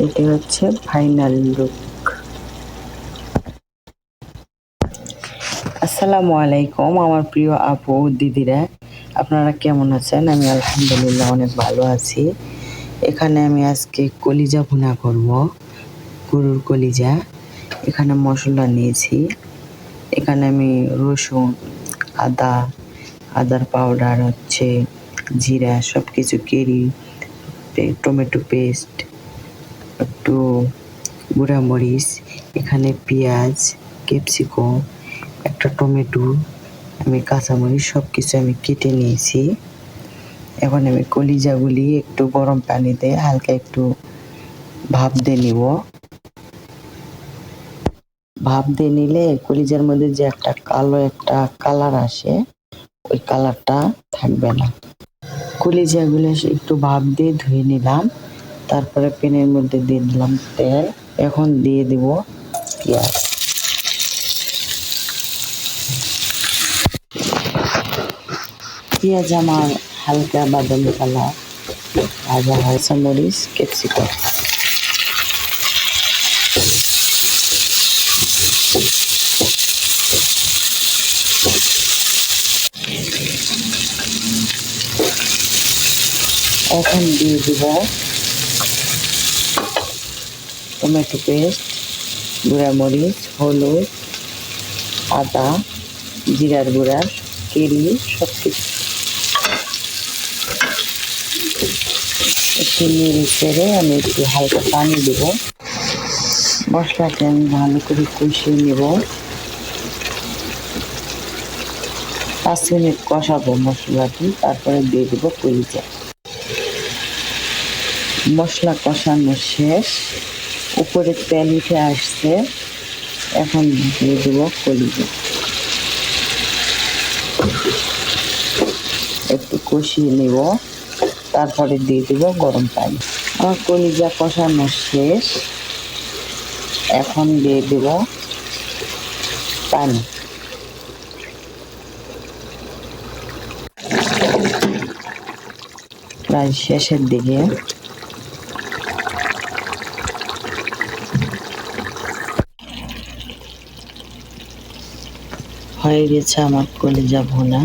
এটি হচ্ছে final look আসসালামু আলাইকুম আমার প্রিয় আপু, দিদিরা। আপনারা কেমন আছেন? আমি আলহামদুলিল্লাহ অনেক ভালো আছি। এখানে আমি আজকে কলিজা ভুনা করব, গরুর কলিজা। এখানে মশলা নিয়েছি। এখানে আমি রসুন, আদা, আদার পাউডার হচ্ছে জিরা সব কিছু কেরি, টমেটো পেস্ট একটু মরিচ, এখানে পেঁয়াজ, ক্যাপসিকাম, একটা টমেটো, আমি কাঁচামরিচ সব কিছু আমি কেটে নিয়েছি। এখন আমি কলিজাগুলি একটু গরম পানিতে হালকা একটু ভাপ দিয়ে নিব। ভাপ দিয়ে নিলে কলিজার মধ্যে যে একটা কালো একটা কালার আসে, ওই কালারটা থাকবে না। কলিজাগুলো একটু ভাপ দিয়ে ধুয়ে নিলাম। তারপরে প্যানের মধ্যে দিয়ে দিলাম তেল। এখন দিয়ে দিব পেঁয়াজ। পেঁয়াজ আমার হালকা বাদামি কালার, ভাজা হয়েছে মরিচ, ক্যাপসিকাম। এখন দিয়ে দিব টমেটো পেস্ট মরিচ হলুদ, আদা, জিরার গুঁড়া, কেরি সব কিছু একটু নেড়ে চেড়ে আমি একটু হালকা পানি দেবো। মশলাকে আমি ভালো করে কষিয়ে নেব। পাঁচ মিনিট কষাবো মশলাটি, তারপরে দিয়ে দেবো কলিজা। মশলা কষানো শেষ। উপরে তেল উঠে আসছে। এখন দিয়ে দেবো কলিজা একটু কষিয়ে নেব। তারপরে দিয়ে দেবো গরম পানি। আমার কলিজা কষানো শেষ। এখন দিয়ে দেব পানি। প্রায় শেষের দিকে হয়ে গেছে আমার কলিজা ভোনা